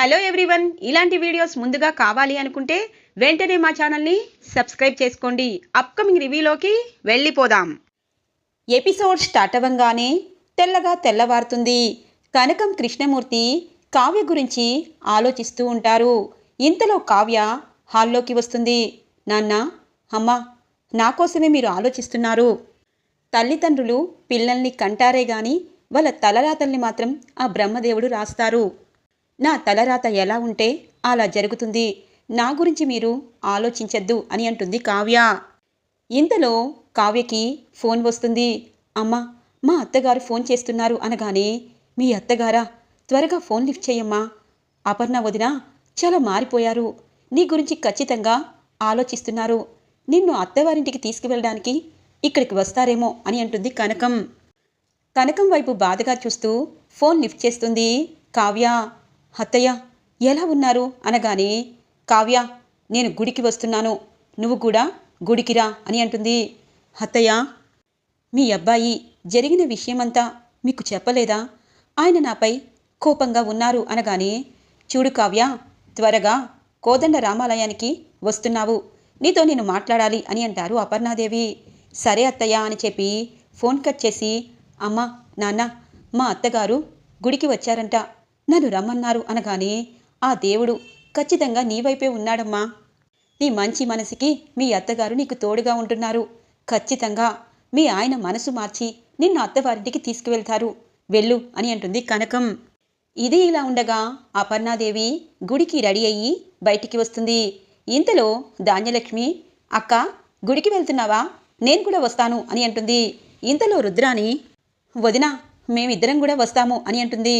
Hello everyone ఇలాంటి videos ముందుగా కావాలి అనుకుంటే వెంటనే మా ఛానల్ని సబ్స్క్రైబ్ చేసుకోండి. అప్కమింగ్ రివ్యూలోకి వెళ్ళిపోదాం. ఎపిసోడ్ స్టార్ట్ అవ్వంగానే తెల్లగా తెల్లవారుతుంది. కనకం కృష్ణమూర్తి కావ్య గురించి ఆలోచిస్తూ ఉంటారు. ఇంతలో కావ్య హాల్లోకి వస్తుంది. నాన్న అమ్మా నా కోసమే మీరు ఆలోచిస్తున్నారు. తల్లిదండ్రులు పిల్లల్ని కంటారే గాని వాళ్ళ తలరాతల్ని మాత్రం ఆ బ్రహ్మదేవుడు రాస్తారు. నా తలరాత ఎలా ఉంటే అలా జరుగుతుంది. నా గురించి మీరు ఆలోచించద్దు అని అంటుంది కావ్య. ఇంతలో కావ్యకి ఫోన్ వస్తుంది. అమ్మా మా అత్తగారు ఫోన్ చేస్తున్నారు అనగానే మీ అత్తగారా త్వరగా ఫోన్ లిఫ్ట్ చేయమ్మా. అపర్ణ వదిన చాలా మారిపోయారు. నీ గురించి ఖచ్చితంగా ఆలోచిస్తున్నారు. నిన్ను అత్తవారింటికి తీసుకువెళ్ళడానికి ఇక్కడికి వస్తారేమో అని అంటుంది కనకం. కనకం వైపు బాధగా చూస్తూ ఫోన్ లిఫ్ట్ చేస్తుంది కావ్య. అత్తయ్య ఎలా ఉన్నారు? అనగానే కావ్య నేను గుడికి వస్తున్నాను. నువ్వు కూడా గుడికిరా అని అంటుంది. అత్తయ్య మీ అబ్బాయి జరిగిన విషయమంతా మీకు చెప్పలేదా? ఆయన నాపై కోపంగా ఉన్నారు అనగానే చూడు కావ్య త్వరగా కోదండ రామాలయానికి వస్తున్నావు. నీతో నేను మాట్లాడాలి అని అంటారు అపర్ణాదేవి. సరే అత్తయ్య అని చెప్పి ఫోన్ కట్ చేసి అమ్మా నాన్న మా అత్తగారు గుడికి వచ్చారంట. నన్ను రమ్మన్నారు అనగానే ఆ దేవుడు ఖచ్చితంగా నీ వైపే ఉన్నాడమ్మా. నీ మంచి మనసుకి మీ అత్తగారు నీకు తోడుగా ఉంటున్నారు. ఖచ్చితంగా మీ ఆయన మనసు మార్చి నిన్ను అత్తవారింటికి తీసుకువెళ్తారు. వెళ్ళు అని అంటుంది కనకం. ఇది ఇలా ఉండగా అపర్ణాదేవి గుడికి రెడీ అయ్యి బయటికి వస్తుంది. ఇంతలో ధాన్యలక్ష్మి అక్క గుడికి వెళ్తున్నావా? నేను కూడా వస్తాను అని అంటుంది. ఇంతలో రుద్రాని వదిన మేమిద్దరం కూడా వస్తాము అని అంటుంది.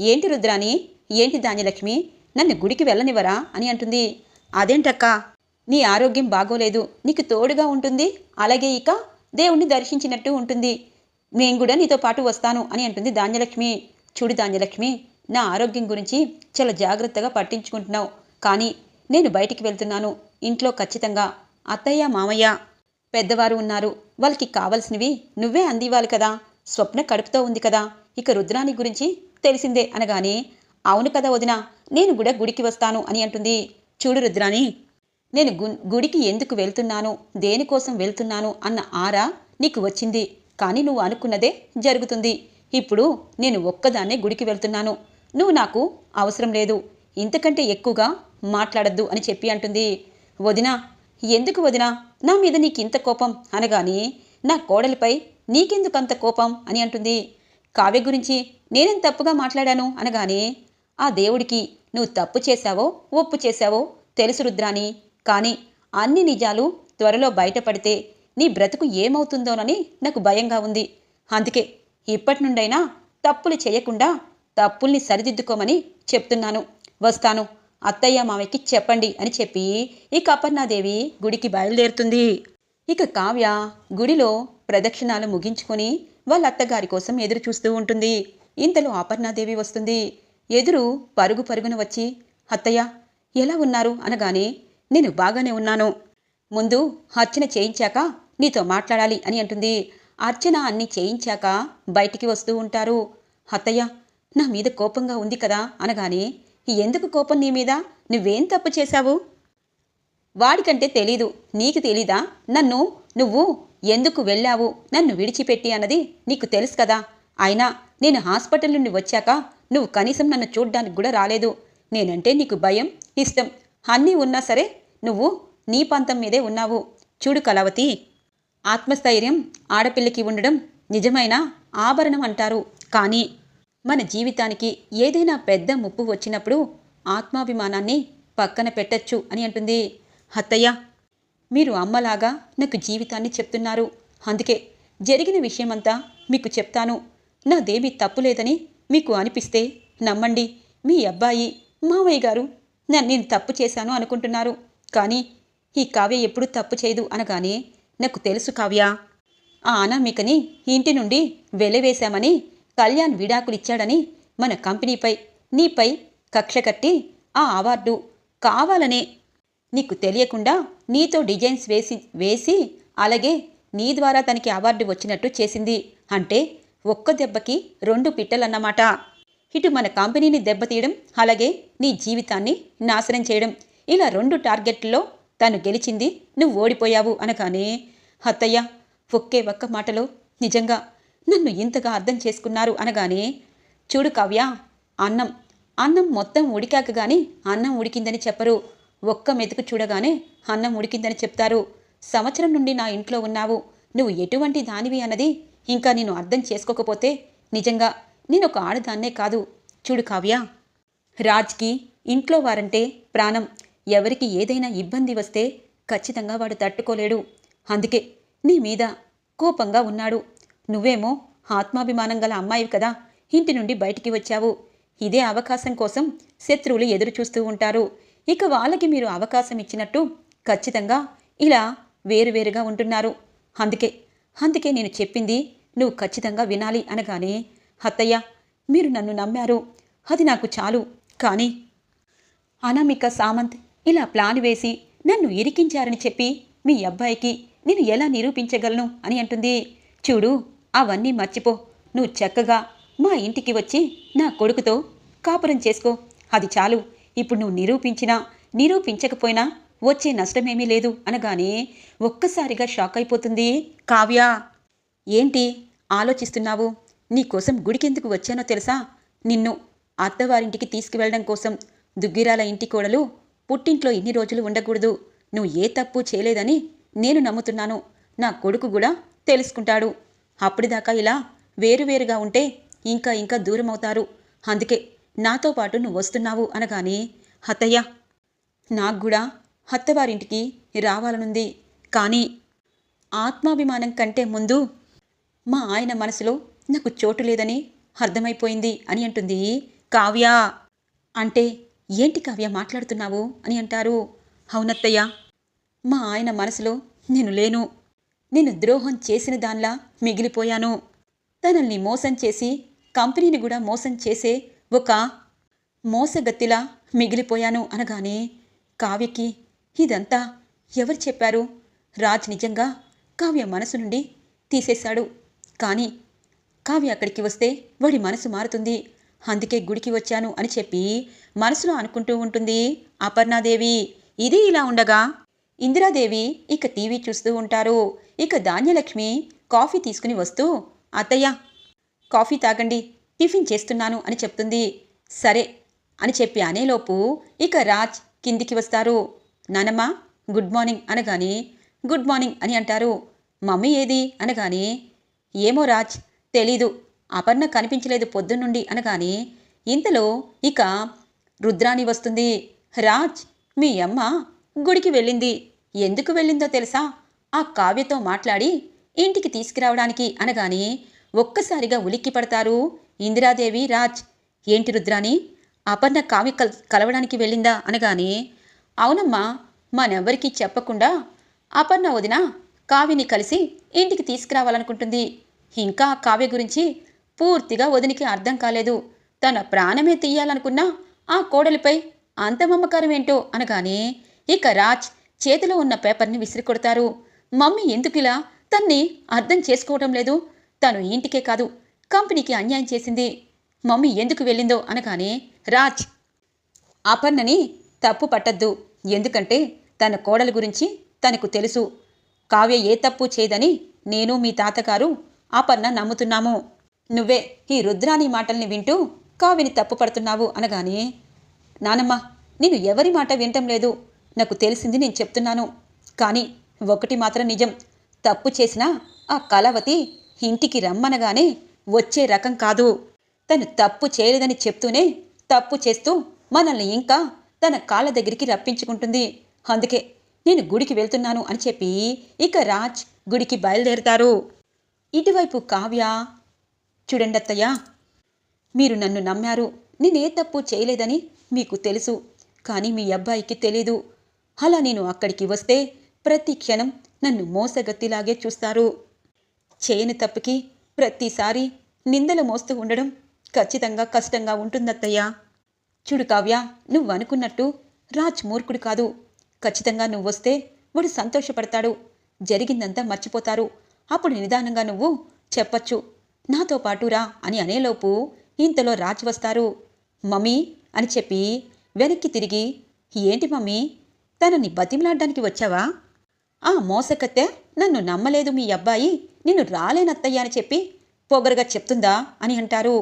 ఏంటి రుద్రాని ఏంటి ధాన్యలక్ష్మి? నన్ను గుడికి వెళ్ళనివరా అని అంటుంది. అదేంటక్క? నీ ఆరోగ్యం బాగోలేదు. నీకు తోడుగా ఉంటుంది. అలాగే ఇక దేవుణ్ణి దర్శించినట్టు ఉంటుంది. నేను కూడా నీతో పాటు వస్తాను అని అంటుంది ధాన్యలక్ష్మి. చూడు ధాన్యలక్ష్మి నా ఆరోగ్యం గురించి చాలా జాగ్రత్తగా పట్టించుకుంటున్నావు. కానీ నేను బయటికి వెళ్తున్నాను. ఇంట్లో ఖచ్చితంగా అత్తయ్య మామయ్య పెద్దవారు ఉన్నారు. వాళ్ళకి కావలసినవి నువ్వే అందివ్వాలి కదా. స్వప్న కడుపుతో ఉంది కదా. ఇక రుద్రాని గురించి తెలిసిందే అనగానే అవును కదా వదిన నేను కూడా గుడికి వస్తాను అని అంటుంది. చూడు రుద్రాని నేను గు- గుడికి ఎందుకు వెళ్తున్నాను? దేనికోసం వెళ్తున్నాను? అన్న ఆరా నీకు వచ్చింది. కానీ నువ్వు అనుకున్నదే జరుగుతుంది. ఇప్పుడు నేను ఒక్కదాన్నే గుడికి వెళ్తున్నాను. నువ్వు నాకు అవసరం లేదు. ఇంతకంటే ఎక్కువగా మాట్లాడద్దు అని చెప్పి అంటుంది. వదినా ఎందుకు వదినా? నా మీద నీకింత కోపం అనగానే నా కోడలిపై నీకెందుకంత కోపం? అని అంటుంది. కావ్య గురించి నేనేం తప్పుగా మాట్లాడాను? అనగానే ఆ దేవుడికి నువ్వు తప్పు చేశావో ఒప్పు చేశావో తెలుసు రుద్రాని కానీ అన్ని నిజాలు త్వరలో బయటపడితే నీ బ్రతుకు ఏమవుతుందోనని నాకు భయంగా ఉంది. అందుకే ఇప్పటి నుండైనా తప్పులు చేయకుండా తప్పుల్ని సరిదిద్దుకోమని చెప్తున్నాను. వస్తాను. అత్తయ్య మామయ్యకి చెప్పండి అని చెప్పి ఇక అపర్ణాదేవి గుడికి బయలుదేరుతుంది. ఇక కావ్య గుడిలో ప్రదక్షిణాలు ముగించుకొని వాళ్ళ అత్తగారి కోసం ఎదురు చూస్తూ ఉంటుంది. ఇంతలో అపర్ణాదేవి వస్తుంది. ఎదురు పరుగు పరుగున వచ్చి అత్తయ్య ఎలా ఉన్నారు? అనగానే నేను బాగానే ఉన్నాను. ముందు అర్చన చేయించాక నీతో మాట్లాడాలి అని అంటుంది. అర్చన అన్ని చేయించాక బయటికి వస్తూ ఉంటారు. అత్తయ్య నా మీద కోపంగా ఉంది కదా అనగానే ఎందుకు కోపం నీ మీద? నువ్వేం తప్పు చేశావు? వాడికంటే తెలీదు. నీకు తెలీదా? నన్ను నువ్వు ఎందుకు వెళ్ళావు? నన్ను విడిచిపెట్టి అన్నది నీకు తెలుసు కదా. అయినా నేను హాస్పిటల్ నుండి వచ్చాక నువ్వు కనీసం నన్ను చూడ్డానికి కూడా రాలేదు. నేనంటే నీకు భయం ఇష్టం. అన్నీ ఉన్నా సరే నువ్వు నీ పంతం మీదే ఉన్నావు. చూడు కళావతి. ఆత్మస్థైర్యం ఆడపిల్లకి ఉండడం నిజమైన ఆభరణం అంటారు. కానీ మన జీవితానికి ఏదైనా పెద్ద ముప్పు వచ్చినప్పుడు ఆత్మాభిమానాన్ని పక్కన పెట్టచ్చు అని అంటుంది. అత్తయ్య మీరు అమ్మలాగా నాకు జీవితాన్ని చెప్తున్నారు. అందుకే జరిగిన విషయమంతా మీకు చెప్తాను. నాదేమీ తప్పు లేదని మీకు అనిపిస్తే నమ్మండి. మీ అబ్బాయి మామయ్య గారు నన్ను నేను తప్పు చేశాను అనుకుంటున్నారు. కానీ ఈ కావ్య ఎప్పుడూ తప్పు చేయదు అనగానే నాకు తెలుసు కావ్య. ఆ అనామికని ఇంటి నుండి వెలవేశామని కళ్యాణ్ విడాకులిచ్చాడని మన కంపెనీపై నీపై కక్ష కట్టి ఆ అవార్డు కావాలనే నీకు తెలియకుండా నీతో డిజైన్స్ వేసి వేసి అలాగే నీ ద్వారా తనకి అవార్డు వచ్చినట్టు చేసింది అంటే ఒక్క దెబ్బకి రెండు పిట్టలన్నమాట. ఇటు మన కంపెనీని దెబ్బతీయడం అలాగే నీ జీవితాన్ని నాశనం చేయడం. ఇలా రెండు టార్గెట్లో తను గెలిచింది నువ్వు ఓడిపోయావు అనగానే అత్తయ్య ఒకే ఒక్క మాటలో నిజంగా నన్ను ఇంతగా అర్థం చేసుకున్నారు అనగానే చూడు కావ్య అన్నం అన్నం మొత్తం ఉడికాక కానీ అన్నం ఉడికిందని చెప్పరు. ఒక్క మెతుకు చూడగానే అన్నం ఉడికిందని చెప్తారు. సంవత్సరం నుండి నా ఇంట్లో ఉన్నావు. నువ్వు ఎటువంటి దానివి అన్నది ఇంకా నేను అర్థం చేసుకోకపోతే నిజంగా నేను ఒక ఆడదాన్నే కాదు. చూడు కావ్య. రాజ్కి ఇంట్లో వారంటే ప్రాణం. ఎవరికి ఏదైనా ఇబ్బంది వస్తే ఖచ్చితంగా వాడు తట్టుకోలేడు. అందుకే నీ మీద కోపంగా ఉన్నాడు. నువ్వేమో ఆత్మాభిమానం గల అమ్మాయివి కదా. ఇంటి నుండి బయటికి వచ్చావు. ఇదే అవకాశం కోసం శత్రువులు ఎదురు చూస్తూ ఉంటారు. ఇక వాళ్ళకి మీరు అవకాశం ఇచ్చినట్టు ఖచ్చితంగా ఇలా వేరువేరుగా ఉంటున్నారు. అందుకే అందుకే నేను చెప్పింది నువ్వు ఖచ్చితంగా వినాలి అనగానే అత్తయ్య మీరు నన్ను నమ్మారు. అది నాకు చాలు. కానీ అనామిక సామంత్ ఇలా ప్లాన్ వేసి నన్ను ఇరికించారని చెప్పి మీ అబ్బాయికి నేను ఎలా నిరూపించగలను? అని అంటుంది. చూడు అవన్నీ మర్చిపో. నువ్వు చక్కగా మా ఇంటికి వచ్చి నా కొడుకుతో కాపురం చేసుకో. అది చాలు. ఇప్పుడు నువ్వు నిరూపించినా నిరూపించకపోయినా వచ్చే నష్టమేమీ లేదు అనగానే ఒక్కసారిగా షాక్ అయిపోతుంది. కావ్య! ఏంటి ఆలోచిస్తున్నావు? నీకోసం గుడికెందుకు వచ్చానో తెలుసా? నిన్ను అత్తవారింటికి తీసుకువెళ్ళడం కోసం దుగ్గిరాల ఇంటి కోడలు పుట్టింట్లో ఇన్ని రోజులు ఉండకూడదు. నువ్వు ఏ తప్పు చేయలేదని నేను నమ్ముతున్నాను. నా కొడుకు కూడా తెలుసుకుంటాడు. అప్పటిదాకా ఇలా వేరువేరుగా ఉంటే ఇంకా ఇంకా దూరం అవుతారు అందుకే నాతో పాటు నువ్వు వస్తున్నావు అనగానే హతయ్య నాకు కూడా హత్తవారింటికి రావాలనుంది. కానీ ఆత్మాభిమానం కంటే ముందు మా ఆయన మనసులో నాకు చోటు లేదని అర్థమైపోయింది అని అంటుంది కావ్య. అంటే ఏంటి కావ్య మాట్లాడుతున్నావు అని అంటారు. అవునత్తయ్య మా ఆయన మనసులో నేను లేను. నేను ద్రోహం చేసిన దానిలా మిగిలిపోయాను. తనల్ని మోసం చేసి కంపెనీని కూడా మోసం చేసే ఒక మోసగత్తిలా మిగిలిపోయాను అనగానే కావ్యకి ఇదంతా ఎవరు చెప్పారు? రాజ్ నిజంగా కావ్య మనసు నుండి తీసేశాడు. కానీ కావ్య అక్కడికి వస్తే వాడి మనసు మారుతుంది. అందుకే గుడికి వచ్చాను అని చెప్పి మనసులో అనుకుంటూ ఉంటుంది. అపర్ణాదేవి ఇది ఇలా ఉండగా? ఇందిరాదేవి ఇక టీవీ చూస్తూ ఉంటారు. ఇక ధాన్యలక్ష్మి కాఫీ తీసుకుని వస్తూ అత్తయ్య కాఫీ తాగండి. టిఫిన్ చేస్తున్నాను అని చెప్తుంది. సరే అని చెప్పి అనేలోపు ఇక రాజ్ కిందికి వస్తారు. నానమ్మ గుడ్ మార్నింగ్ అనగానే గుడ్ మార్నింగ్ అని అంటారు. మమ్మీ ఏది? అనగానే ఏమో రాజ్ తెలీదు. అపర్ణ కనిపించలేదు పొద్దున్నుండి అనగానే ఇంతలో ఇక రుద్రాణి వస్తుంది. రాజ్ మీ అమ్మ గుడికి వెళ్ళింది. ఎందుకు వెళ్ళిందో తెలుసా? ఆ కావ్యతో మాట్లాడి ఇంటికి తీసుకురావడానికి అనగానే ఒక్కసారిగా ఉలిక్కి పడతారు ఇందిరాదేవి రాజ్. ఏంటి రుద్రాని అపర్ణ కావ్య కల్ కలవడానికి వెళ్ళిందా? అనగానే అవునమ్మా మనెవ్వరికీ చెప్పకుండా అపర్ణ వదిన కావ్యని కలిసి ఇంటికి తీసుకురావాలనుకుంటుంది. ఇంకా కావ్య గురించి పూర్తిగా వదినికి అర్థం కాలేదు. తన ప్రాణమే తీయాలనుకున్నా ఆ కోడలిపై అంత మమ్మకారం ఏంటో అనగానే ఇక రాజ్ చేతిలో ఉన్న పేపర్ని విసిరి కొడతారు మమ్మీ ఎందుకిలా తన్ని అర్థం చేసుకోవటం లేదు? తను ఇంటికే కాదు కంపెనీకి అన్యాయం చేసింది. మమ్మీ ఎందుకు వెళ్ళిందో అనగానే రాజ్! అపర్ణని తప్పు పట్టద్దు. ఎందుకంటే తన కోడల గురించి తనకు తెలుసు. కావ్య ఏ తప్పు చేయదని నేను మీ తాతగారు అపర్ణ నమ్ముతున్నాము. నువ్వే ఈ రుద్రాని మాటల్ని వింటూ కావ్యని తప్పు పడుతున్నావు అనగానే నానమ్మ నేను ఎవరి మాట వినటం లేదు. నాకు తెలిసింది నేను చెప్తున్నాను. కానీ ఒకటి మాత్రం నిజం. తప్పు చేసినా ఆ కళావతి ఇంటికి రమ్మనగానే వచ్చే రకం కాదు. తను తప్పు చేయలేదని చెప్తూనే తప్పు చేస్తూ మనల్ని ఇంకా తన కాళ్ళ దగ్గరికి రప్పించుకుంటుంది. అందుకే నేను గుడికి వెళ్తున్నాను అని చెప్పి ఇక రాజ్ గుడికి బయలుదేరుతారు. ఇటువైపు కావ్య చూడండి అత్తయ్య మీరు నన్ను నమ్మారు. నేనే తప్పు చేయలేదని మీకు తెలుసు. కానీ మీ అబ్బాయికి తెలీదు. అలా నేను అక్కడికి వస్తే ప్రతి క్షణం నన్ను మోసగత్తిలాగే చూస్తారు. చేయని తప్పుకి ప్రతిసారి నిందలు మోస్తూ ఉండడం ఖచ్చితంగా కష్టంగా ఉంటుందత్తయ్యా. చూడు కావ్య నువ్వు అనుకున్నట్టు రాజ్ మూర్ఖుడు కాదు. ఖచ్చితంగా నువ్వు వస్తే వాడు సంతోషపడతాడు. జరిగిందంతా మర్చిపోతారు. అప్పుడు నిదానంగా నువ్వు చెప్పచ్చు. నాతో పాటురా అని అనేలోపు ఇంతలో రాజ్ వస్తారు. మమ్మీ అని చెప్పి వెనక్కి తిరిగి ఏంటి మమ్మీ తనని బతిమలాడ్డానికి వచ్చావా? ఆ మోసకత్తె నన్ను నమ్మలేదు మీ అబ్బాయి. నిన్ను రాలేనత్తయ్య అని చెప్పి పొగరుగా చెప్తుందా అని అంటారు.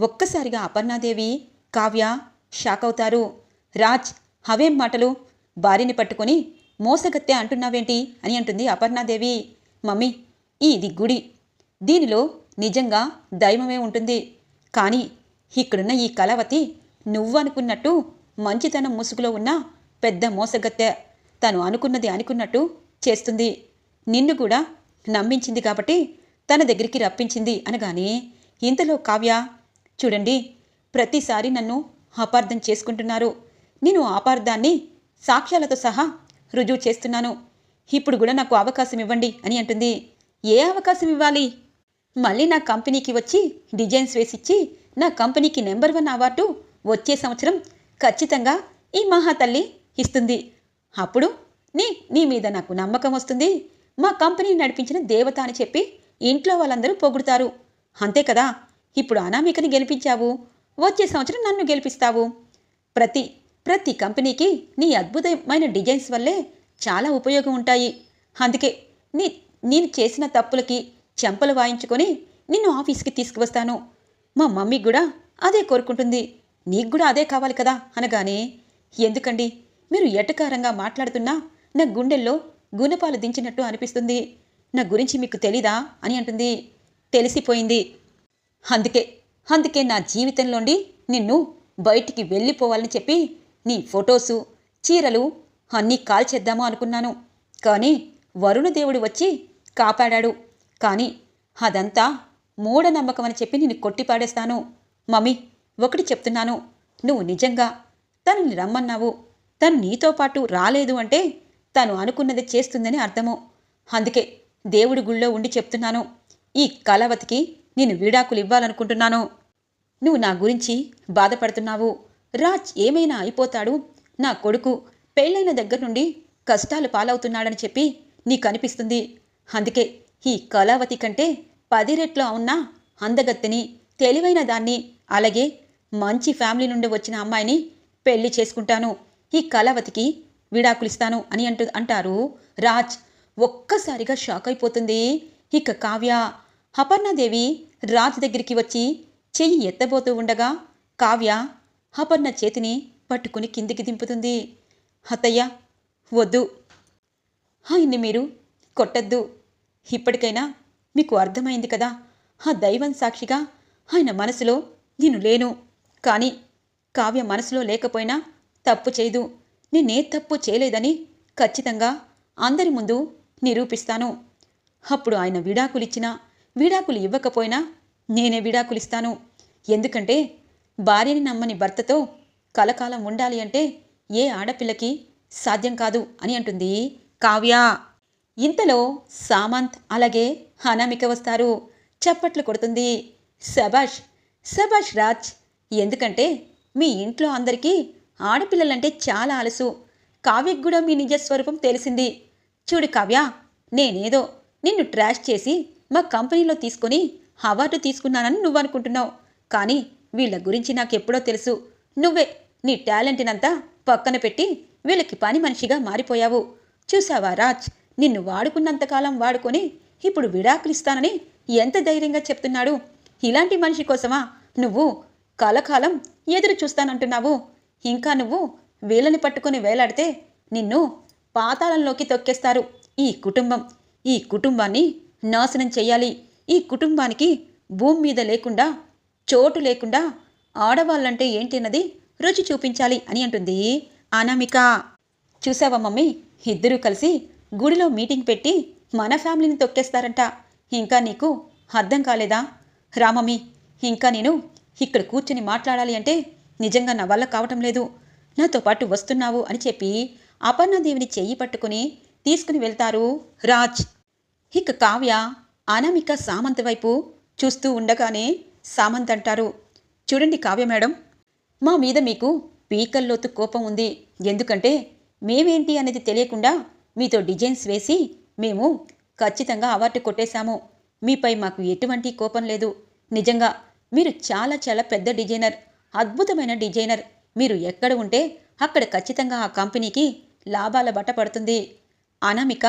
ఒక్కసారిగా అపర్ణాదేవి కావ్య షాక్ అవుతారు రాజ్ హవేం మాటలు? భార్యని పట్టుకొని మోసగత్తె అంటున్నావేంటి అని అంటుంది అపర్ణాదేవి. మమ్మీ ఇది గుడి దీనిలో నిజంగా దైవమే ఉంటుంది. కానీ ఇక్కడున్న ఈ కళావతి నువ్వనుకున్నట్టు మంచితనం ముసుగులో ఉన్న పెద్ద మోసగత్తె. తను అనుకున్నది అనుకున్నట్టు చేస్తుంది. నిన్ను కూడా నమ్మించింది కాబట్టి తన దగ్గరికి రప్పించింది అనగానే ఇంతలో కావ్య చూడండి ప్రతిసారి నన్ను అపార్థం చేసుకుంటున్నారు. నేను అపార్థాన్ని సాక్ష్యాలతో సహా రుజువు చేస్తున్నాను. ఇప్పుడు కూడా నాకు అవకాశం ఇవ్వండి అని అంటుంది. ఏ అవకాశం ఇవ్వాలి? మళ్ళీ నా కంపెనీకి వచ్చి డిజైన్స్ వేసిచ్చి నా కంపెనీకి నెంబర్ వన్ అవార్డు వచ్చే సంవత్సరం ఖచ్చితంగా ఈ మహాతల్లి ఇస్తుంది. అప్పుడు నీ నీ మీద నాకు నమ్మకం వస్తుంది. మా కంపెనీ నడిపించిన దేవత అని చెప్పి ఇంట్లో వాళ్ళందరూ పొగుడుతారు. అంతే కదా? ఇప్పుడు అనామికని గెలిపించావు. వచ్చే సంవత్సరం నన్ను గెలిపిస్తావు. ప్రతి ప్రతి కంపెనీకి నీ అద్భుతమైన డిజైన్స్ వల్లే చాలా ఉపయోగం ఉంటాయి. అందుకే నీ నేను చేసిన తప్పులకి చెంపలు వాయించుకొని నిన్ను ఆఫీస్కి తీసుకువస్తాను. మా మమ్మీ కూడా అదే కోరుకుంటుంది. నీకు కూడా అదే కావాలి కదా? అనగానే ఎందుకండి? మీరు ఎటకారంగా మాట్లాడుతున్నా నా గుండెల్లో గుణపాలు దించినట్టు అనిపిస్తుంది. నా గురించి మీకు తెలీదా? అని అంటుంది. తెలిసిపోయింది. అందుకే అందుకే నా జీవితంలోండి నిన్ను బయటికి వెళ్ళిపోవాలని చెప్పి నీ ఫొటోసు చీరలు అన్నీ కాల్చేద్దామా అనుకున్నాను. కానీ వరుణదేవుడు వచ్చి కాపాడాడు. కానీ అదంతా మూఢనమ్మకం అని చెప్పి నేను కొట్టిపాడేస్తాను. మమ్మీ ఒకటి చెప్తున్నాను. నువ్వు నిజంగా తనని రమ్మన్నావు. తను నీతో పాటు రాలేదు అంటే తాను అనుకున్నది చేస్తుందని అర్థము. అందుకే దేవుడి గుళ్ళో ఉండి చెప్తున్నాను. ఈ కళావతికి నేను విడాకులు ఇవ్వాలనుకుంటున్నాను. నువ్వు నా గురించి బాధపడుతున్నావు. రాజ్ ఏమైనా అయిపోతాడు? నా కొడుకు పెళ్ళైన దగ్గర నుండి కష్టాలు పాలవుతున్నాడని చెప్పి నీకు అనిపిస్తుంది అందుకే ఈ కళావతి కంటే పది రెట్లు ఉన్న అందగత్తెని తెలివైన దాన్ని అలాగే మంచి ఫ్యామిలీ నుండి వచ్చిన అమ్మాయిని పెళ్ళి చేసుకుంటాను. ఈ కళావతికి విడాకులిస్తాను అని అంటు అంటారు. రాజ్ ఒక్కసారిగా షాక్ అయిపోతుంది. ఇక కావ్య అపర్ణాదేవి రాజ్ దగ్గరికి వచ్చి చెయ్యి ఎత్తబోతూ ఉండగా కావ్య అపర్ణ చేతిని పట్టుకుని కిందికి దింపుతుంది. అత్తయ్య వద్దు. ఆయన్ని మీరు కొట్టద్దు. ఇప్పటికైనా మీకు అర్థమైంది కదా ఆ దైవం సాక్షిగా ఆయన మనసులో నేను లేను. కానీ కావ్య మనసులో లేకపోయినా తప్పు చేయదు. నేనే తప్పు చేయలేదని ఖచ్చితంగా అందరి ముందు నిరూపిస్తాను. అప్పుడు ఆయన విడాకులిచ్చినా విడాకులు ఇవ్వకపోయినా నేనే విడాకులిస్తాను. ఎందుకంటే భార్యని నమ్మని భర్తతో కలకాలం ఉండాలి అంటే ఏ ఆడపిల్లకి సాధ్యం కాదు అని అంటుంది కావ్య. ఇంతలో సామంత్ అలాగే అనామిక వస్తారు. చప్పట్లు కొడుతుంది. శబాష్ శబాష్ రాజ్ ఎందుకంటే మీ ఇంట్లో అందరికీ ఆడపిల్లలంటే చాలా అలసు. కావ్యకు కూడా మీ నిజస్వరూపం తెలిసింది. చూడు కావ్య నేనేదో నిన్ను ట్రాష్ చేసి మా కంపెనీలో తీసుకొని అవార్డు తీసుకున్నానని నువ్వు అనుకుంటున్నావు కానీ వీళ్ళ గురించి నాకెప్పుడో తెలుసు. నువ్వే నీ టాలెంట్నంతా పక్కన పెట్టి వీళ్ళకి పని మనిషిగా మారిపోయావు. చూసావా రాజ్? నిన్ను వాడుకున్నంతకాలం వాడుకొని ఇప్పుడు విడాకులిస్తానని ఎంత ధైర్యంగా చెప్తున్నాడు? ఇలాంటి మనిషి కోసమా నువ్వు కలకాలం ఎదురు చూస్తానంటున్నావు? ఇంకా నువ్వు వీళ్ళని పట్టుకొని వేలాడితే నిన్ను పాతాళంలోకి తొక్కేస్తారు ఈ కుటుంబం. ఈ కుటుంబాన్ని నాశనం చెయ్యాలి ఈ కుటుంబానికి భూమి మీద లేకుండా చోటు లేకుండా ఆడవాళ్ళంటే ఏంటన్నది రుచి చూపించాలి అని అంటుంది అనామిక. చూసావా మమ్మీ? ఇద్దరూ కలిసి గుడిలో మీటింగ్ పెట్టి మన ఫ్యామిలీని తొక్కేస్తారంట. ఇంకా నీకు అర్థం కాలేదా? రామమ్మీ ఇంకా నేను ఇక్కడ కూర్చుని మాట్లాడాలి అంటే నిజంగా నా వల్ల కావటం లేదు. నాతో పాటు వస్తున్నావు అని చెప్పి అపర్ణాదేవిని చెయ్యి పట్టుకుని తీసుకుని వెళ్తారు రాజ్. ఇక కావ్య అనామిక సామంత్ వైపు చూస్తూ ఉండగానే సామంత్ అంటారు చూడండి కావ్య మేడం మా మీద మీకు పీకల్లోతు కోపం ఉంది. ఎందుకంటే మేమేంటి అనేది తెలియకుండా మీతో డిజైన్స్ వేసి మేము ఖచ్చితంగా అవార్డు కొట్టేశాము. మీపై మాకు ఎటువంటి కోపం లేదు. నిజంగా మీరు చాలా చాలా పెద్ద డిజైనర్. అద్భుతమైన డిజైనర్. మీరు ఎక్కడ ఉంటే అక్కడ ఖచ్చితంగా ఆ కంపెనీకి లాభాల బట్ట పడుతుంది. అనామిక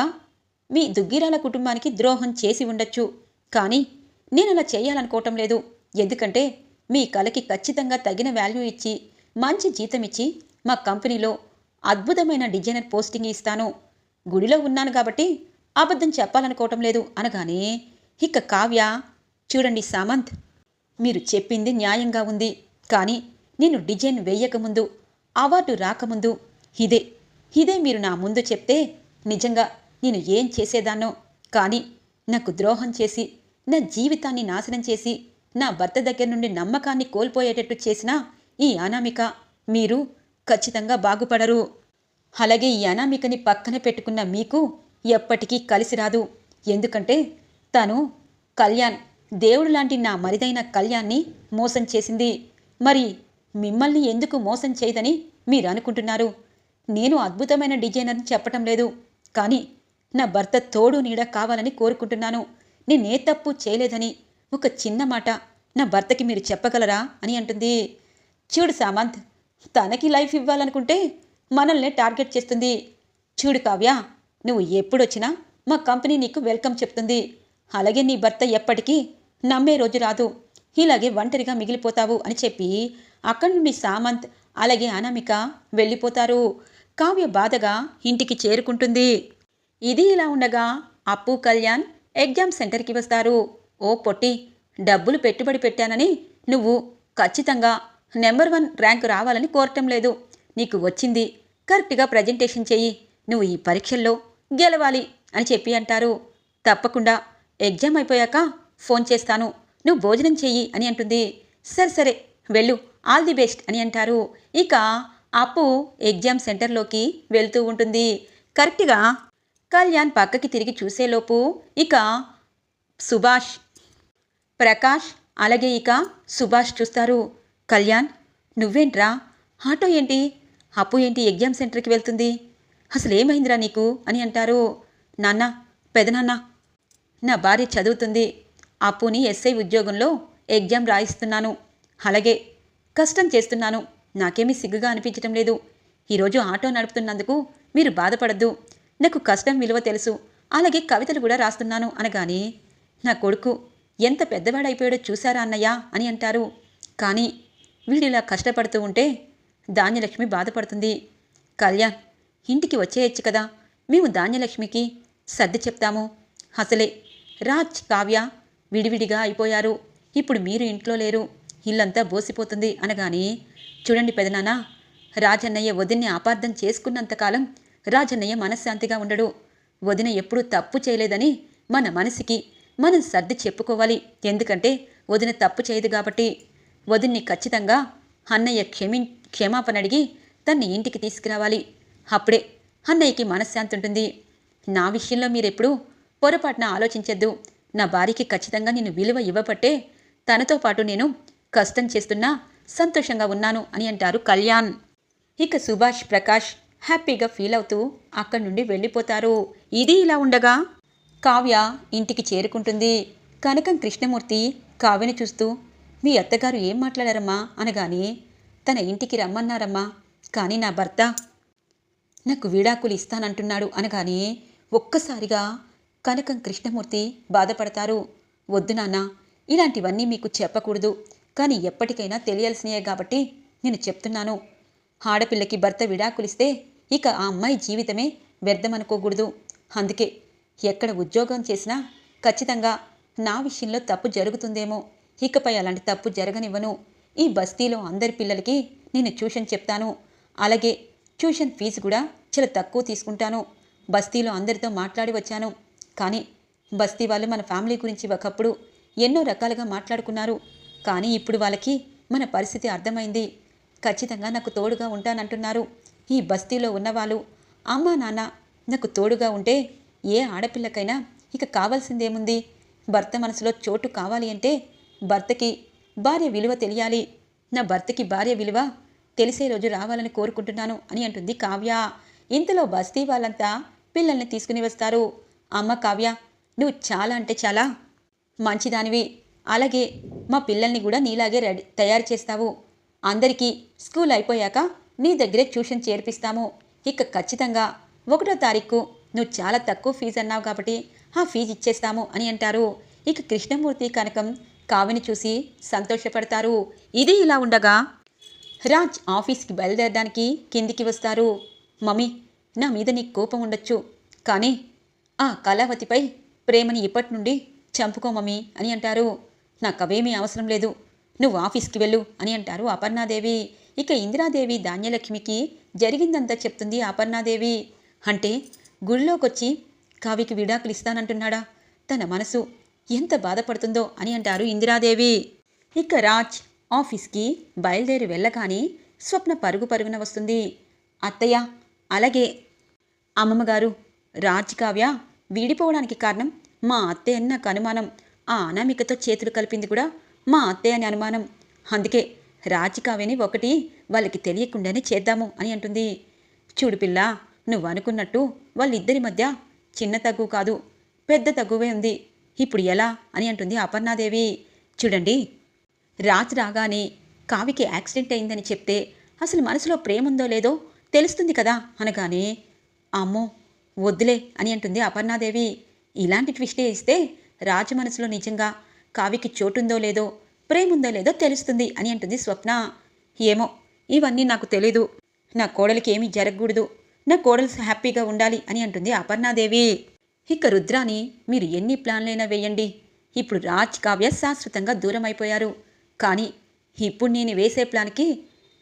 మీ దుగ్గిరాల కుటుంబానికి ద్రోహం చేసి ఉండొచ్చు. కానీ నేను అలా చేయాలనుకోవటం లేదు. ఎందుకంటే మీ కళకి ఖచ్చితంగా తగిన వాల్యూ ఇచ్చి మంచి జీతం ఇచ్చి మా కంపెనీలో అద్భుతమైన డిజైనర్ పోస్టింగ్ ఇస్తాను. గుడిలో ఉన్నాను కాబట్టి అబద్ధం చెప్పాలనుకోవటం లేదు అనగానే ఇక కావ్య చూడండి సామంత్ మీరు చెప్పింది న్యాయంగా ఉంది. కానీ నేను డిజైన్ వేయకముందు అవార్డు రాకముందు ఇదే ఇదే మీరు నా ముందు చెప్తే నిజంగా నేను ఏం చేసేదాన్నో. కానీ నాకు ద్రోహం చేసి నా జీవితాన్ని నాశనం చేసి నా భర్త దగ్గర నుండి నమ్మకాన్ని కోల్పోయేటట్టు చేసిన ఈ అనామిక మీరు ఖచ్చితంగా బాగుపడరు. అలాగే ఈ అనామికని పక్కన పెట్టుకున్న మీకు ఎప్పటికీ కలిసి రాదు. ఎందుకంటే తను కళ్యాణ్ దేవుడు లాంటి నా మరిదైన కళ్యాణ్ని మోసం చేసింది. మరి మిమ్మల్ని ఎందుకు మోసం చేయదని మీరు అనుకుంటున్నారు నేను అద్భుతమైన డిజైనర్ని చెప్పటం లేదు. కానీ నా భర్త తోడు నీడ కావాలని కోరుకుంటున్నాను. నేనే తప్పు చేయలేదని. ఒక చిన్న మాట. నా భర్తకి మీరు చెప్పగలరా అని అంటుంది. చూడు సామంత్ తనకి లైఫ్ ఇవ్వాలనుకుంటే మనల్ని టార్గెట్ చేస్తుంది. చూడు కావ్య నువ్వు ఎప్పుడొచ్చినా మా కంపెనీ నీకు వెల్కమ్ చెప్తుంది. అలాగే నీ భర్త ఎప్పటికీ నమ్మే రోజు రాదు. ఇలాగే ఒంటరిగా మిగిలిపోతావు అని చెప్పి అక్కడి నుండి సామంత్ అలాగే అనామిక వెళ్ళిపోతారు. కావ్య బాధగా ఇంటికి చేరుకుంటుంది. ఇది ఇలా ఉండగా అప్పు కళ్యాణ్ ఎగ్జామ్ సెంటర్కి వస్తారు. ఓ పొట్టి డబ్బులు పెట్టుబడి పెట్టానని నువ్వు ఖచ్చితంగా నెంబర్ వన్ ర్యాంక్ రావాలని కోరటం లేదు. నీకు వచ్చింది. కరెక్ట్గా ప్రజెంటేషన్ చెయ్యి. నువ్వు ఈ పరీక్షల్లో గెలవాలి అని చెప్పి అంటారు. తప్పకుండా ఎగ్జామ్ అయిపోయాక ఫోన్ చేస్తాను. నువ్వు భోజనం చెయ్యి అని అంటుంది. సరే సరే వెళ్ళు ఆల్ ది బెస్ట్ అని అంటారు. ఇక అప్పు ఎగ్జామ్ సెంటర్లోకి వెళ్తూ ఉంటుంది. కరెక్ట్గా కళ్యాణ్ పక్కకి తిరిగి చూసేలోపు ఇక సుభాష్ ప్రకాష్ అలాగే ఇక సుభాష్ చూస్తారు. కళ్యాణ్ నువ్వేంట్రా? ఆటో ఏంటి? అప్పు ఏంటి ఎగ్జామ్ సెంటర్కి వెళ్తుంది? అసలు ఏమైందిరా నీకు? అని అంటారు. నాన్న పెదనాన్న నా భార్య చదువుతుంది. అప్పుని ఎస్ఐ ఉద్యోగంలో ఎగ్జామ్ రాయిస్తున్నాను. అలాగే కష్టం చేస్తున్నాను. నాకేమీ సిగ్గుగా అనిపించటం లేదు. ఈరోజు ఆటో నడుపుతున్నందుకు మీరు బాధపడద్దు. నాకు కష్టం విలువ తెలుసు. అలాగే కవితలు కూడా రాస్తున్నాను అనగానే నా కొడుకు ఎంత పెద్దవాడైపోయాడో చూసారా అన్నయ్య అని అంటారు. కానీ వీడిలా కష్టపడుతూ ఉంటే ధాన్యలక్ష్మి బాధపడుతుంది. కళ్యాణ్ ఇంటికి వచ్చేయచ్చు కదా. మేము ధాన్యలక్ష్మికి సర్ది చెప్తాము. అసలే రాజ్ కావ్య విడివిడిగా అయిపోయారు. ఇప్పుడు మీరు ఇంట్లో లేరు. ఇల్లంతా బోసిపోతుంది అనగాని చూడండి పెదనాన్న రాజన్నయ్య వదిన్ని అపార్థం చేసుకున్నంతకాలం రాజన్నయ్య మనశ్శాంతిగా ఉండడు. వదిన ఎప్పుడూ తప్పు చేయలేదని మన మనసుకి మనం సర్ది చెప్పుకోవాలి. ఎందుకంటే వదిన తప్పు చేయదు కాబట్టి. వదిన్ని ఖచ్చితంగా అన్నయ్య క్షమి క్షమాపణ అడిగి తన్ని ఇంటికి తీసుకురావాలి. అప్పుడే అన్నయ్యకి మనశ్శాంతి ఉంటుంది. నా విషయంలో మీరెప్పుడూ పొరపాటున ఆలోచించద్దు. నా భార్యకి ఖచ్చితంగా నేను విలువ ఇవ్వబట్టే తనతో పాటు నేను కష్టం చేస్తున్నా సంతోషంగా ఉన్నాను అని అంటారు కళ్యాణ్. ఇక సుభాష్ ప్రకాష్ హ్యాపీగా ఫీల్ అవుతూ అక్కడి నుండి వెళ్ళిపోతారు. ఇది ఇలా ఉండగా కావ్య ఇంటికి చేరుకుంటుంది. కనకం కృష్ణమూర్తి కావ్యని చూస్తూ మీ అత్తగారు ఏం మాట్లాడారమ్మా? అనగానే తన ఇంటికి రమ్మన్నారమ్మా కానీ నా భర్త నాకు విడాకులు ఇస్తానంటున్నాడు. అనగానే ఒక్కసారిగా కనకం కృష్ణమూర్తి బాధపడతారు. వద్దు నాన్న ఇలాంటివన్నీ మీకు చెప్పకూడదు. కానీ ఎప్పటికైనా తెలియాల్సినయే కాబట్టి నేను చెప్తున్నాను. ఆడపిల్లకి భర్త విడాకులిస్తే ఇక ఆ అమ్మాయి జీవితమే వ్యర్థమనుకోకూడదు. అందుకే ఎక్కడ ఉద్యోగం చేసినా ఖచ్చితంగా నా విషయంలో తప్పు జరుగుతుందేమో. ఇకపై అలాంటి తప్పు జరగనివ్వను. ఈ బస్తీలో అందరి పిల్లలకి నేను ట్యూషన్ చెప్తాను. అలాగే ట్యూషన్ ఫీజు కూడా చాలా తక్కువ తీసుకుంటాను. బస్తీలో అందరితో మాట్లాడి వచ్చాను. కానీ బస్తీ వాళ్ళు మన ఫ్యామిలీ గురించి ఒకప్పుడు ఎన్నో రకాలుగా మాట్లాడుకున్నారు. కానీ ఇప్పుడు వాళ్ళకి మన పరిస్థితి అర్థమైంది. ఖచ్చితంగా నాకు తోడుగా ఉంటానంటున్నారు. ఈ బస్తీలో ఉన్నవాళ్ళు అమ్మా నాన్న నాకు తోడుగా ఉంటే ఏ ఆడపిల్లకైనా ఇక కావాల్సిందేముంది? భర్త మనసులో చోటు కావాలి అంటే భర్తకి భార్య విలువ తెలియాలి. నా భర్తకి భార్య విలువ తెలిసే రోజు రావాలని కోరుకుంటున్నాను అని అంటుంది కావ్య. ఇంతలో బస్తీ వాళ్ళంతా పిల్లల్ని తీసుకుని వస్తారు. అమ్మ కావ్య నువ్వు చాలా అంటే చాలా మంచిదానివి. అలాగే మా పిల్లల్ని కూడా నీలాగే రెడీ తయారు చేస్తావు. అందరికీ స్కూల్ అయిపోయాక నీ దగ్గరే ట్యూషన్ చేర్పిస్తాము. ఇక ఖచ్చితంగా ఒకటో తారీఖు నువ్వు చాలా తక్కువ ఫీజు అన్నావు కాబట్టి ఆ ఫీజు ఇచ్చేస్తాము అని అంటారు. ఇక కృష్ణమూర్తి కనకం కావిని చూసి సంతోషపడతారు. ఇది ఇలా ఉండగా రాజ్ ఆఫీస్కి బయలుదేరడానికి కిందికి వస్తారు. మమ్మీ నా మీద నీకు కోపం ఉండొచ్చు కానీ ఆ కళావతిపై ప్రేమని ఇప్పటి నుండి చంపుకో మమ్మీ అని అంటారు. నాకు అవేమీ అవసరం లేదు. నువ్వు ఆఫీస్కి వెళ్ళు అని అంటారు అపర్ణాదేవి. ఇక ఇందిరాదేవి ధాన్యలక్ష్మికి జరిగిందంతా చెప్తుంది అపర్ణాదేవి. అంటే గుళ్ళోకొచ్చి కావికి విడాకులు ఇస్తానంటున్నాడా? తన మనసు ఎంత బాధపడుతుందో అని అంటారు ఇందిరాదేవి. ఇక రాజ్ ఆఫీస్కి బయలుదేరి వెళ్ళగానే స్వప్న పరుగు పరుగున వస్తుంది. అత్తయ్య అలాగే అమ్మమ్మగారు రాజ్ కావ్య వీడిపోవడానికి కారణం మా అత్తయ్య అని నాకు అనుమానం. ఆ అనామికతో చేతులు కలిపింది కూడా మా అత్తయ్య అని అనుమానం. అందుకే రాజ్ ఒకటి వాళ్ళకి తెలియకుండానే చేద్దాము అని అంటుంది. చూడు పిల్ల నువ్వు అనుకున్నట్టు వాళ్ళిద్దరి మధ్య చిన్న తగ్గు కాదు పెద్ద తగ్గువే ఉంది. ఇప్పుడు ఎలా? అని అంటుంది అపర్ణాదేవి. చూడండి రాజ్ రాగానే కావికి యాక్సిడెంట్ అయిందని చెప్తే అసలు మనసులో ప్రేమ ఉందో లేదో తెలుస్తుంది కదా అనగానే అమ్మో వద్దులే అని అంటుంది అపర్ణాదేవి. ఇలాంటి ట్విస్టే ఇస్తే రాజు మనసులో నిజంగా కావికి చోటుందో లేదో ప్రేముందో లేదో తెలుస్తుంది అని అంటుంది స్వప్న. ఏమో ఇవన్నీ నాకు తెలీదు. నా కోడలికి ఏమీ జరగకూడదు. నా కోడలు హ్యాపీగా ఉండాలి అని అంటుంది అపర్ణాదేవి. ఇక రుద్రాని మీరు ఎన్ని ప్లాన్లైనా వేయండి. ఇప్పుడు రాజ్ కావ్య శాశ్వతంగా దూరం అయిపోయారు కానీ ఇప్పుడు నేను వేసే ప్లాన్కి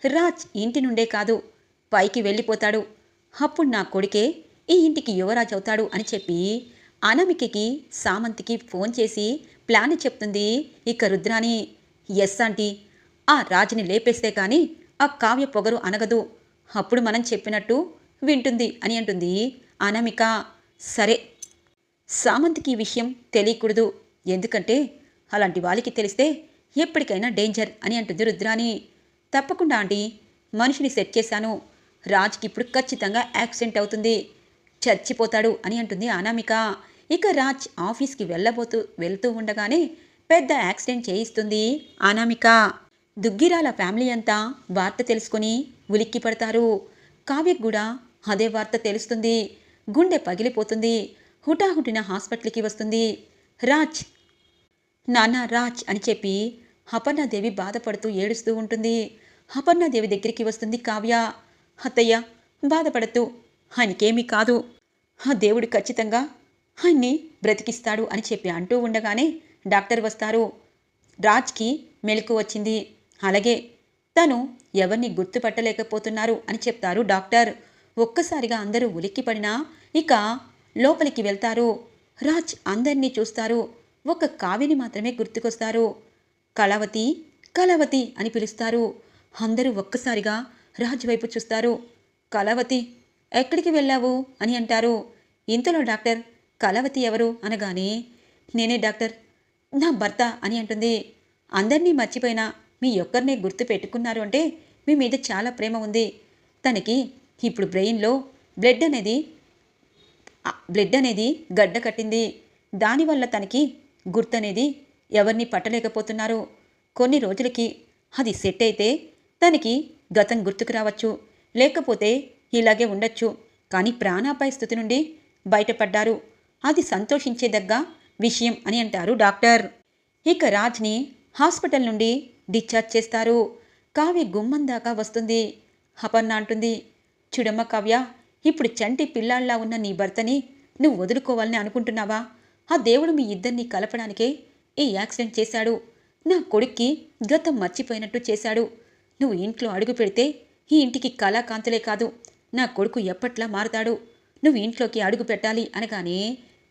రాజ్ ఇంటి నుండే కాదు పైకి వెళ్ళిపోతాడు. అప్పుడు నా కొడుకే ఈ ఇంటికి యువరాజు అవుతాడు అని చెప్పి అనామికకి సామంతికి ఫోన్ చేసి ప్లాన్ చెప్తుంది. ఇక రుద్రాని ఎస్ ఆంటీ ఆ రాజుని లేపేస్తే కానీ ఆ కావ్య పొగరు అనగదు. అప్పుడు మనం చెప్పినట్టు వింటుంది అని అంటుంది అనామిక. సరే సామంతికి ఈ విషయం తెలియకూడదు. ఎందుకంటే అలాంటి వాళ్ళకి తెలిస్తే ఎప్పటికైనా డేంజర్ అని అంటుంది రుద్రాని తప్పకుండా ఆంటీ మనిషిని సెట్ చేశాను. రాజ్కి ఇప్పుడు ఖచ్చితంగా యాక్సిడెంట్ అవుతుంది. చచ్చిపోతాడు అని అంటుంది అనామిక. ఇక రాజ్ ఆఫీస్కి వెళ్ళబోతూ వెళ్తూ ఉండగానే పెద్ద యాక్సిడెంట్ చేయిస్తుంది అనామిక. దుగ్గిరాల ఫ్యామిలీ అంతా వార్త తెలుసుకొని ఉలిక్కి పడతారు. కావ్యకు కూడా అదే వార్త తెలుస్తుంది. గుండె పగిలిపోతుంది. హుటాహుటిన హాస్పిటల్కి వస్తుంది. రాజ్ నాన్న రాజ్ అని చెప్పి అపర్ణాదేవి బాధపడుతూ ఏడుస్తూ ఉంటుంది. అపర్ణాదేవి దగ్గరికి వస్తుంది కావ్య. అత్తయ్య బాధపడద్దు. ఆయనకేమీ కాదు. ఆ దేవుడు ఖచ్చితంగా ఆయన్ని బ్రతికిస్తాడు అని చెప్పి అంటూ ఉండగానే డాక్టర్ వస్తారు. రాజ్కి మెలకు వచ్చింది. అలాగే తను ఎవరిని గుర్తుపట్టలేకపోతున్నారు అని చెప్తారు డాక్టర్. ఒక్కసారిగా అందరూ ఉలిక్కిపడినా ఇక లోపలికి వెళ్తారు. రాజ్ అందరినీ చూస్తారు. ఒక కావిని మాత్రమే గుర్తుకొస్తారు. కళావతి కళావతి అని పిలుస్తారు. అందరూ ఒక్కసారిగా రాజ్ వైపు చూస్తారు. కళావతి ఎక్కడికి వెళ్ళావు? అని అంటారు. ఇంతలో డాక్టర్ కళావతి ఎవరు? అనగానే నేనే డాక్టర్. నా భర్త అని అంటుంది. అందరినీ మర్చిపోయినా మీ ఒక్కరినే గుర్తు పెట్టుకున్నారు అంటే మీ మీద చాలా ప్రేమ ఉంది. తనకి ఇప్పుడు బ్రెయిన్లో బ్లడ్ అనేది బ్లడ్ అనేది గడ్డ కట్టింది. దానివల్ల తనకి గుర్తనేది ఎవరిని పట్టలేకపోతున్నారు. కొన్ని రోజులకి అది సెట్ అయితే తనకి గతం గుర్తుకు రావచ్చు. లేకపోతే ఇలాగే ఉండొచ్చు. కానీ ప్రాణాపాయ స్థితి నుండి బయటపడ్డారు. అది సంతోషించేదగ్గ విషయం అని అంటారు డాక్టర్. ఇక రాజ్ని హాస్పిటల్ నుండి డిశ్చార్జ్ చేస్తారు. కావ్య గుమ్మం దాకా వస్తుంది. అపర్ణ అంటుంది చూడమ్మ కావ్య ఇప్పుడు చంటి పిల్లాళ్ళలా ఉన్న నీ భర్తని నువ్వు వదులుకోవాలని అనుకుంటున్నావా? ఆ దేవుడు మీ ఇద్దరిని కలపడానికే ఈ యాక్సిడెంట్ చేశాడు. నా కొడుక్కి గతం మర్చిపోయినట్టు చేశాడు. నువ్వు ఇంట్లో అడుగు పెడితే ఈ ఇంటికి కళాకాంతులే కాదు. నా కొడుకు ఎప్పట్లా మారతాడు? నువ్వు ఇంట్లోకి అడుగు పెట్టాలి అనగానే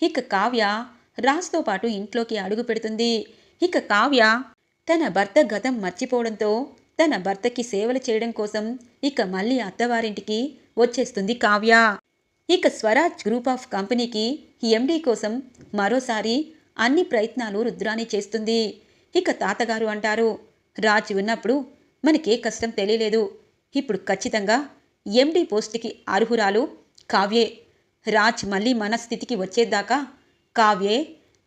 ఇక కావ్య రాజుతో పాటు ఇంట్లోకి అడుగు పెడుతుంది. ఇక కావ్య తన భర్త గతం మర్చిపోవడంతో తన భర్తకి సేవలు చేయడం కోసం ఇక మళ్ళీ అత్తవారింటికి వచ్చేస్తుంది కావ్య. ఇక స్వరాజ్ గ్రూప్ ఆఫ్ కంపెనీకి ఎండీ కోసం మరోసారి అన్ని ప్రయత్నాలు రుద్రాని చేస్తుంది. ఇక తాతగారు అంటారు రాజ్ ఉన్నప్పుడు మనకే కష్టం తెలియలేదు. ఇప్పుడు ఖచ్చితంగా ఎండీ పోస్ట్కి అర్హురాలు కావ్యే. రాజ్ మళ్ళీ మన స్థితికి వచ్చేదాకా కావ్యే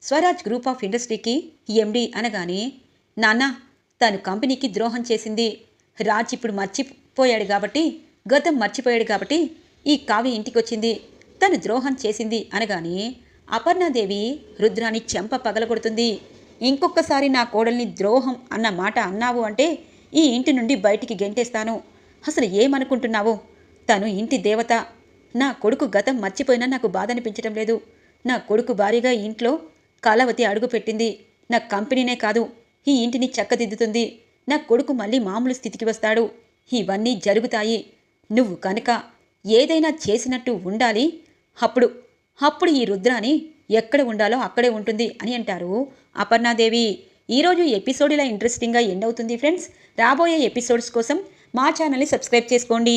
స్వరాజ్ గ్రూప్ ఆఫ్ ఇండస్ట్రీకి ఎండి అనగానే నాన్న తను కంపెనీకి ద్రోహం చేసింది. రాజ్ ఇప్పుడు మర్చిపోయాడు కాబట్టి గతం మర్చిపోయాడు కాబట్టి ఈ కావ్య ఇంటికి వచ్చింది తను ద్రోహం చేసింది అనగానే అపర్ణాదేవి రుద్రాని చెంప పగలగొడుతుంది. ఇంకొకసారి నా కోడల్ని ద్రోహం అన్న మాట అన్నావు అంటే ఈ ఇంటి నుండి బయటికి గెంటేస్తాను. అసలు ఏమనుకుంటున్నావు? తను ఇంటి దేవత. నా కొడుకు గతం మర్చిపోయినా నాకు బాధ అనిపించడం లేదు. నా కొడుకు భారీగా ఇంట్లో కాలవతి అడుగుపెట్టింది. నా కంపెనీనే కాదు ఈ ఇంటిని చక్కదిద్దుతుంది. నా కొడుకు మళ్ళీ మామూలు స్థితికి వస్తాడు. ఇవన్నీ జరుగుతాయి. నువ్వు కనుక ఏదైనా చేసినట్టు ఉండాలి అప్పుడు అప్పుడు ఈ రుద్రాని ఎక్కడ ఉండాలో అక్కడే ఉంటుంది అని అంటారు అపర్ణాదేవి. ఈరోజు ఎపిసోడ్ ఇలా ఇంట్రెస్టింగ్గా ఎండ్ అవుతుంది ఫ్రెండ్స్. రాబోయే ఎపిసోడ్స్ కోసం మా ఛానల్ని సబ్స్క్రైబ్ చేసుకోండి.